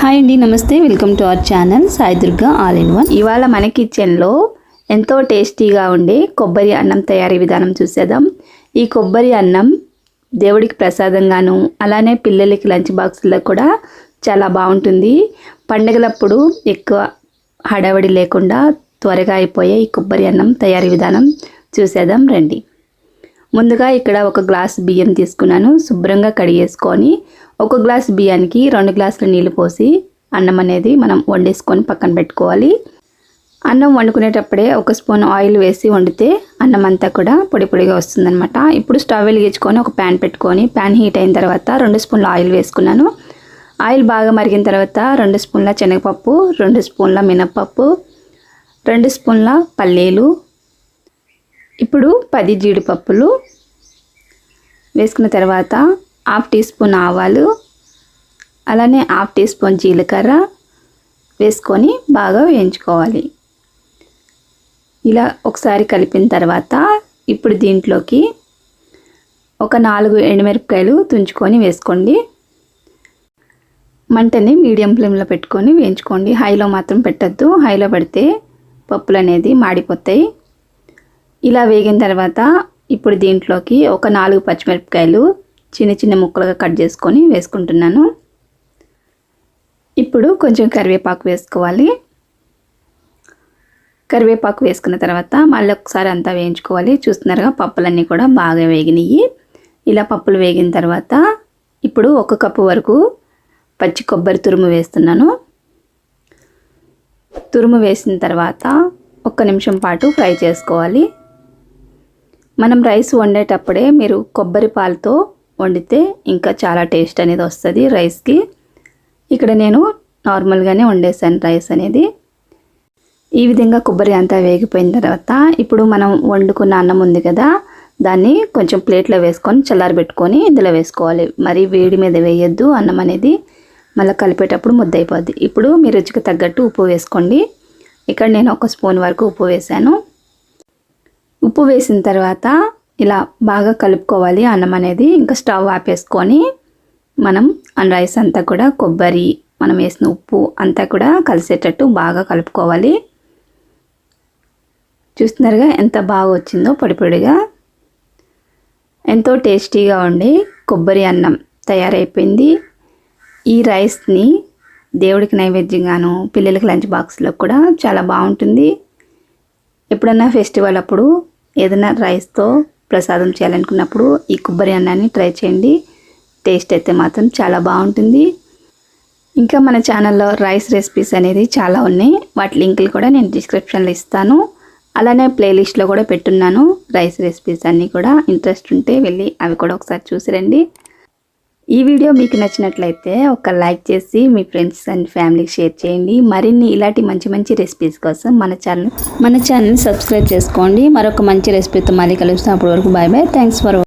Hi అండి నమస్తే. Welcome to our channel Sai Durga all in one. ఇవాళ మన కిచెన్లో ఎంతో టేస్టీగా ఉండే కొబ్బరి అన్నం తయారీ విధానం చూసేద్దాం. ఈ కొబ్బరి అన్నం దేవుడికి ప్రసాదంగాను అలానే పిల్లలకి లంచ్ బాక్సుల్లో కూడా చాలా బాగుంటుంది. పండగలప్పుడు ఎక్కువ హడావడి లేకుండా త్వరగా అయిపోయే ఈ కొబ్బరి అన్నం తయారీ విధానం చూసేద్దాం రండి. ముందుగా ఇక్కడ ఒక గ్లాస్ బియ్యం తీసుకున్నాను శుభ్రంగా కడిగేసుకొని ఒక గ్లాస్ బియ్యానికి రెండు గ్లాసుల నీళ్ళు పోసి అన్నం అనేది మనం వండేసుకొని పక్కన పెట్టుకోవాలి. అన్నం వండుకునేటప్పుడే ఒక స్పూన్ ఆయిల్ వేసి వండితే అన్నం అంతా కూడా పొడి పొడిగా వస్తుందన్నమాట. ఇప్పుడు స్టవ్ వెలిగించుకొని ఒక ప్యాన్ పెట్టుకొని ప్యాన్ హీట్ అయిన తర్వాత రెండు స్పూన్ల ఆయిల్ వేసుకున్నాను. ఆయిల్ బాగా మరిగిన తర్వాత రెండు స్పూన్ల శనగపప్పు రెండు స్పూన్ల మినప్పప్పు రెండు స్పూన్ల పల్లీలు ఇప్పుడు పది జీడిపప్పులు వేసుకున్న తర్వాత హాఫ్ టీ స్పూన్ ఆవాలు అలానే హాఫ్ టీ స్పూన్ జీలకర్ర వేసుకొని బాగా వేయించుకోవాలి. ఇలా ఒకసారి కలిపిన తర్వాత ఇప్పుడు దీంట్లోకి ఒక నాలుగు ఎండుమిరపకాయలు తుంచుకొని వేసుకోండి. మంటని మీడియం ఫ్లేమ్లో పెట్టుకొని వేయించుకోండి. హైలో మాత్రం పెట్టద్దు. హైలో పెడితే పప్పులు అనేది మాడిపోతాయి. ఇలా వేగిన తర్వాత ఇప్పుడు దీంట్లోకి ఒక నాలుగు పచ్చిమిరపకాయలు చిన్న చిన్న ముక్కలుగా కట్ చేసుకొని వేసుకుంటున్నాను. ఇప్పుడు కొంచెం కరివేపాకు వేసుకోవాలి. కరివేపాకు వేసుకున్న తర్వాత మళ్ళీ ఒకసారి అంతా వేయించుకోవాలి. చూస్తున్నారుగా పప్పులన్నీ కూడా బాగా వేగినాయి. ఇలా పప్పులు వేగిన తర్వాత ఇప్పుడు ఒక కప్పు వరకు పచ్చి కొబ్బరి తురుము వేస్తున్నాను. తురుము వేసిన తర్వాత ఒక్క నిమిషం పాటు ఫ్రై చేసుకోవాలి. మనం రైస్ వండేటప్పుడే మీరు కొబ్బరి పాలతో వండితే ఇంకా చాలా టేస్ట్ అనేది వస్తుంది రైస్కి. ఇక్కడ నేను నార్మల్గానే వండేసాను రైస్ అనేది. ఈ విధంగా కొబ్బరి అంతా వేగిపోయిన తర్వాత ఇప్పుడు మనం వండుకున్న అన్నం ఉంది కదా దాన్ని కొంచెం ప్లేట్లో వేసుకొని చల్లారబెట్టుకొని ఇందులో వేసుకోవాలి. మరి వేడి మీద వేయొద్దు అన్నం అనేది. మళ్ళీ కలిపేటప్పుడు ముద్దయిపోద్ది ఇప్పుడు మీ రుచికి తగ్గట్టు ఉప్పు వేసుకోండి. ఇక్కడ నేను ఒక స్పూన్ వరకు ఉప్పు వేసాను. ఉప్పు వేసిన తర్వాత ఇలా బాగా కలుపుకోవాలి అన్నం అనేది. ఇంకా స్టవ్ ఆపేసుకొని మనం ఆ రైస్ అంతా కూడా కొబ్బరి మనం వేసిన ఉప్పు అంతా కూడా కలిసేటట్టు బాగా కలుపుకోవాలి. చూస్తున్నారుగా ఎంత బాగా వచ్చిందో పొడిపొడిగా ఎంతో టేస్టీగా ఉండి కొబ్బరి అన్నం తయారైపోయింది. ఈ రైస్ని దేవుడికి నైవేద్యంగాను పిల్లలకి లంచ్ బాక్స్లో కూడా చాలా బాగుంటుంది. ఎప్పుడన్నా ఫెస్టివల్ అప్పుడు ఏదైనా రైస్తో ప్రసాదం చేయాలనుకున్నప్పుడు ఈ కొబ్బరి అన్నాన్ని ట్రై చేయండి. టేస్ట్ అయితే మాత్రం చాలా బాగుంటుంది. ఇంకా మన ఛానల్లో రైస్ రెసిపీస్ అనేది చాలా ఉన్నాయి. వాటి లింకులు కూడా నేను డిస్క్రిప్షన్లో ఇస్తాను. అలానే ప్లేలిస్ట్లో కూడా పెట్టున్నాను. రైస్ రెసిపీస్ అన్నీ కూడా ఇంట్రెస్ట్ ఉంటే వెళ్ళి అవి కూడా ఒకసారి చూసిరండి ఈ వీడియో మీకు నచ్చినట్లయితే ఒక లైక్ చేసి మీ ఫ్రెండ్స్ అండ్ ఫ్యామిలీకి షేర్ చేయండి. మరిన్ని ఇలాంటి మంచి మంచి రెసిపీస్ కోసం మన ఛానల్ మన ఛానల్ని సబ్స్క్రైబ్ చేసుకోండి. మరొక మంచి రెసిపీతో మళ్ళీ కలుస్తాం. అప్పటి వరకు బాయ్ బాయ్ థ్యాంక్స్ ఫర్